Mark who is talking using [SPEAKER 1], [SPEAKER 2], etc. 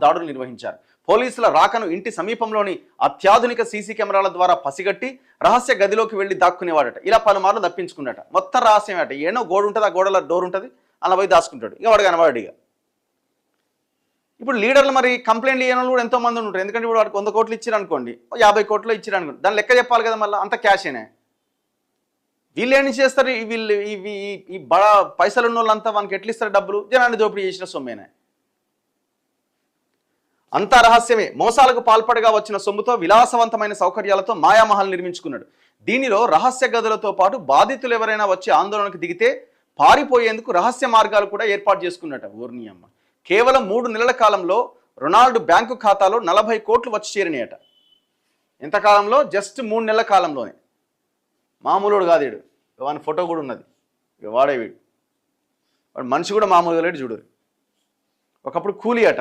[SPEAKER 1] దాడులు నిర్వహించారు. పోలీసుల రాకను ఇంటి సమీపంలోని అత్యాధునిక సీసీ కెమెరాల ద్వారా పసిగట్టి రహస్య గదిలోకి వెళ్ళి దాక్కునేవాడట. ఇలా పలుమార్లు తప్పించుకున్నట. మొత్తం రహస్యం అట ఏనో గోడ ఉంటుంది ఆ గోడల డోర్ ఉంటుంది అలా పోయి దాచుకుంటాడు. ఇక వాడు కనవాడు ఇక. ఇప్పుడు లీడర్లు మరి కంప్లైంట్ ఇవ్వడం కూడా ఎంతో మంది ఉంటారు. ఎందుకంటే ఇప్పుడు వాడికి వంద కోట్లు ఇచ్చారు అనుకోండి. యాభై కోట్లు ఇచ్చారు అనుకోండి దాని లెక్క చెప్పాలి కదా మళ్ళీ? అంత క్యాషేనే. వీళ్ళు ఏం చేస్తారు? వీళ్ళు ఈ ఈ- బడా పైసలు ఉన్న వాళ్ళంతా మనకి ఎట్లా ఇస్తారు డబ్బులు? జనాన్ని దోపిడీ చేసిన సొమ్మేనే. అంతా రహస్యమే. మోసాలకు పాల్పడగా వచ్చిన సొమ్ముతో విలాసవంతమైన సౌకర్యాలతో మాయామహల్ నిర్మించుకున్నాడు. దీనిలో రహస్య గదులతో పాటు బాధితులు ఎవరైనా వచ్చి ఆందోళనకు దిగితే పారిపోయేందుకు రహస్య మార్గాలు కూడా ఏర్పాటు చేసుకున్నట ఊర్ని అమ్మ. కేవలం మూడు నెలల కాలంలో రొనాల్డ్ బ్యాంకు ఖాతాలో నలభై కోట్లు వచ్చి చేరినాయట. ఇంతకాలంలో జస్ట్ మూడు నెలల కాలంలోనే. మామూలుడు కాదేడు వాని ఫోటో కూడా ఉన్నది. ఇక వాడే వీడు. వాడు మనిషి కూడా మామూలుగా లేడు చూడరు ఒకప్పుడు కూలీ అట.